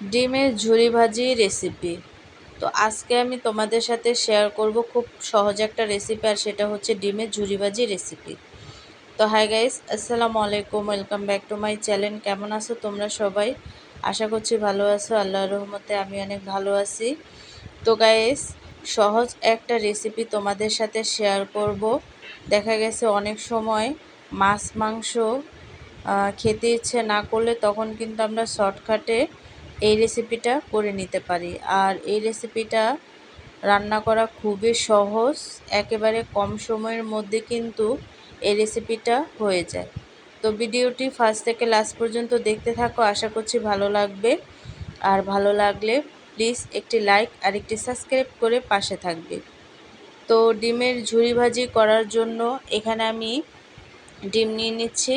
ডিমের ঝুরি ভাজি রেসিপি তো আজকে আমি তোমাদের সাথে শেয়ার করব খুব সহজ একটা রেসিপি আর সেটা হচ্ছে ডিমের ঝুরি ভাজি রেসিপি তো হাই গাইস আসসালামু আলাইকুম welcome back to my channel কেমন আছো তোমরা সবাই? আশা করছি ভালো আছো, আল্লাহর রহমতে আমি অনেক ভালো আছি। তো গাইস সহজ একটা রেসিপি তোমাদের সাথে শেয়ার করব। দেখা গেছে অনেক সময় মাছ, মাংস খেতে ইচ্ছে না করলে তখন কিন্তু আমরা শর্টকাটে এই রেসিপিটা করে নিতে পারি। আর এই রেসিপিটা রান্না করা খুবই সহজ, একেবারে কম সময়ের মধ্যে কিন্তু এই রেসিপিটা হয়ে যায়। তো ভিডিওটি ফার্স্ট থেকে লাস্ট পর্যন্ত দেখতে থাকো, আশা করছি ভালো লাগবে। আর ভালো লাগলে প্লিজ একটি লাইক আর একটি সাবস্ক্রাইব করে পাশে থাকবে। তো ডিমের ঝুরি ভাজি করার জন্য এখানে আমি ডিম নিয়ে নিচ্ছি।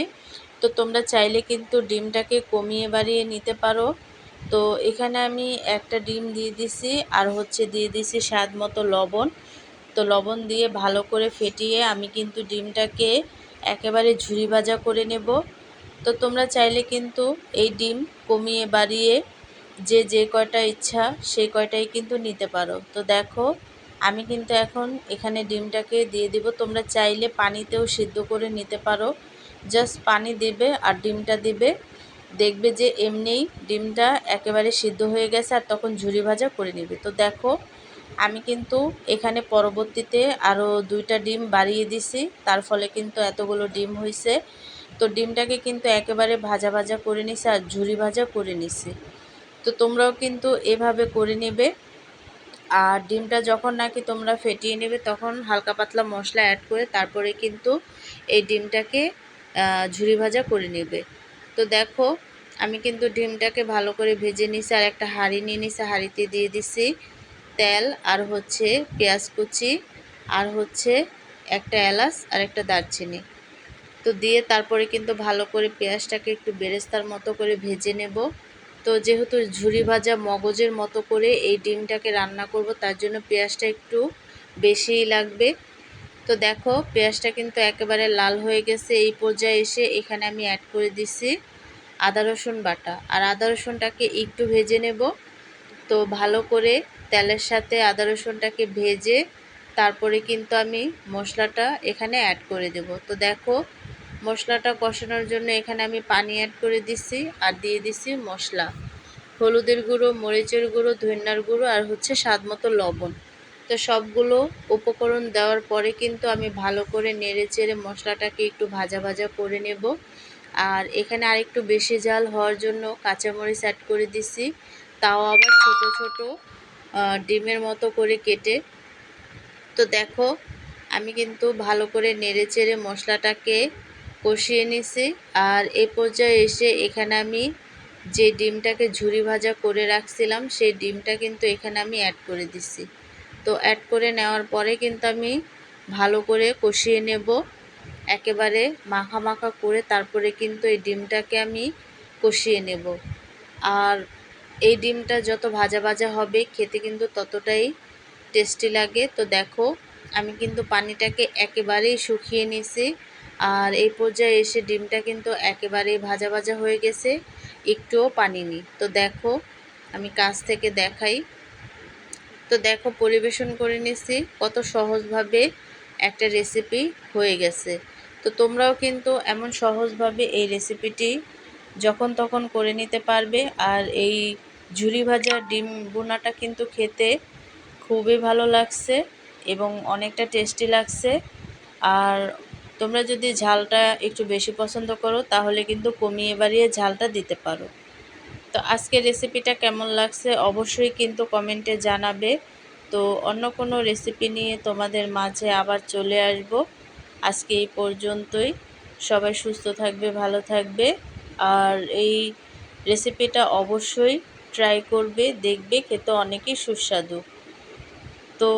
তো তোমরা চাইলে কিন্তু ডিমটাকে কমিয়ে বাড়িয়ে নিতে পারো। তো এখানে আমি একটা ডিম দিয়ে দিছি, আর হচ্ছে দিয়ে দিছি স্বাদ মতো লবণ। তো লবণ দিয়ে ভালো করে ফেটিয়ে আমি কিন্তু ডিমটাকে একেবারে ঝুরি ভাজা করে নেব। তো তোমরা চাইলে কিন্তু এই ডিম কমিয়ে বাড়িয়ে যে যে কয়টা ইচ্ছা সেই কয়টাই কিন্তু নিতে পারো। তো দেখো, আমি কিন্তু এখন এখানে ডিমটাকে দিয়ে দিব। তোমরা চাইলে পানিতেও সিদ্ধ করে নিতে পারো। জাস্ট পানি দেবে আর ডিমটা দিবে। দেখবে যে এমনিই ডিমটা একেবারে সিদ্ধ হয়ে গেছে আর তখন ঝুরি ভাজা করে নেবে। তো দেখো, আমি কিন্তু এখানে পরবর্তীতে আরও দুইটা ডিম বাড়িয়ে দিছি, তার ফলে কিন্তু এতগুলো ডিম হয়েছে তো ডিমটাকে কিন্তু একেবারে ভাজা ভাজা করে নিছি আর ঝুরি ভাজা করে নিছি। তো তোমরাও কিন্তু এভাবে করে নেবে। আর ডিমটা যখন নাকি তোমরা ফেটিয়ে নেবে, তখন হালকা পাতলা মশলা অ্যাড করে তারপরে কিন্তু এই ডিমটাকে ঝুরি ভাজা করে নেবে। তো দেখো, আমি কিন্তু ডিমটাকে ভালো করে ভেজে নিছি আর একটা হাঁড়ি নিয়ে নিছি, হাঁড়িতে দিয়ে দিছি তেল আর হচ্ছে পেঁয়াজ কুচি আর হচ্ছে একটা এলাচ আর একটা দারচিনি। তো দিয়ে তারপরে কিন্তু ভালো করে পেঁয়াজটাকে একটু বেরেস্তার মতো করে ভেজে নেব। তো যেহেতু ঝুরি ভাজা মগজের মতো করে এই ডিমটাকে রান্না করব, তার জন্য পেঁয়াজটা একটু বেশিই লাগবে। তো দেখো, পেঁয়াজটা কিন্তু একেবারে লাল হয়ে গেছে। এই পর্যায়ে এসে এখানে আমি অ্যাড করে দিছি আদা, রসুন বাটা। আর আদা, রসুনটাকে একটু ভেজে নেব। তো ভালো করে তেলের সাথে আদা, রসুনটাকে ভেজে তারপরে কিন্তু আমি মশলাটা এখানে অ্যাড করে দেব। তো দেখো, মশলাটা কষানোর জন্য এখানে আমি পানি অ্যাড করে দিছি আর দিয়ে দিছি মশলা। হলুদের গুঁড়ো, মরিচের গুঁড়ো, ধন্যার গুঁড়ো আর হচ্ছে স্বাদ মতো লবণ। তো সবগুলো উপকরণ দেওয়ার পরে কিন্তু আমি ভালো করে নেড়ে চেড়ে মশলাটাকে একটু ভাজা ভাজা করে নেব। আর এখানে আরেকটু বেশি ঝাল হওয়ার জন্য কাঁচামরিচ অ্যাড করে দিছি। তাও আবার ছোট ছোট ডিমের মতো করে কেটে। তো দেখো, আমি কিন্তু ভালো করে নেড়ে চেড়ে মশলাটাকে কষিয়ে নিছি। আর এ পর্যায়ে এসে এখানে আমি যে ডিমটাকে ঝুরি ভাজা করে রাখছিলাম, সেই ডিমটা কিন্তু এখানে আমি অ্যাড করে দিছি। তো অ্যাড করে নেওয়ার পরে কিন্তু আমি ভালো করে কষিয়ে নেব। একেবারে মাখা মাখা করে তারপরে কিন্তু এই ডিমটাকে আমি কষিয়ে নেব। আর এই ডিমটা যত ভাজা ভাজা হবে খেতে কিন্তু ততটাই টেস্টি লাগে। তো দেখো, আমি কিন্তু পানিটাকে একেবারেই শুকিয়ে নিছি আর এই পর্যায়ে এসে ডিমটা কিন্তু একেবারেই ভাজা ভাজা হয়ে গেছে। একটুও পানি নেই। তো দেখো, আমি কাছ থেকে দেখাই। তো দেখো পরিবেশন করে নিছি, কত সহজভাবে একটা রেসিপি হয়ে গেছে। তো তোমরাও কিন্তু এমন সহজভাবে এই রেসিপিটি যখন তখন করে নিতে পারবে। আর এই ঝুরি ভাজা ডিম বোনাটা কিন্তু খেতে খুবই ভালো লাগছে এবং অনেকটা টেস্টি লাগছে। আর তোমরা যদি ঝালটা একটু বেশি পছন্দ করো, তাহলে কিন্তু কমিয়ে বাড়িয়ে ঝালটা দিতে পারো। তো আজকে রেসিপিটা কেমন লাগছে অবশ্যই কিন্তু কমেন্টে জানাবে। তো অন্য কোনো রেসিপি নিয়ে তোমাদের মাঝে আবার চলে আসব। আজকে এই পর্যন্তই। সবাই সুস্থ থাকবে, ভালো থাকবে। আর এই রেসিপিটা অবশ্যই ট্রাই করবে, দেখবে, খেতে অনেকই সুস্বাদু। তো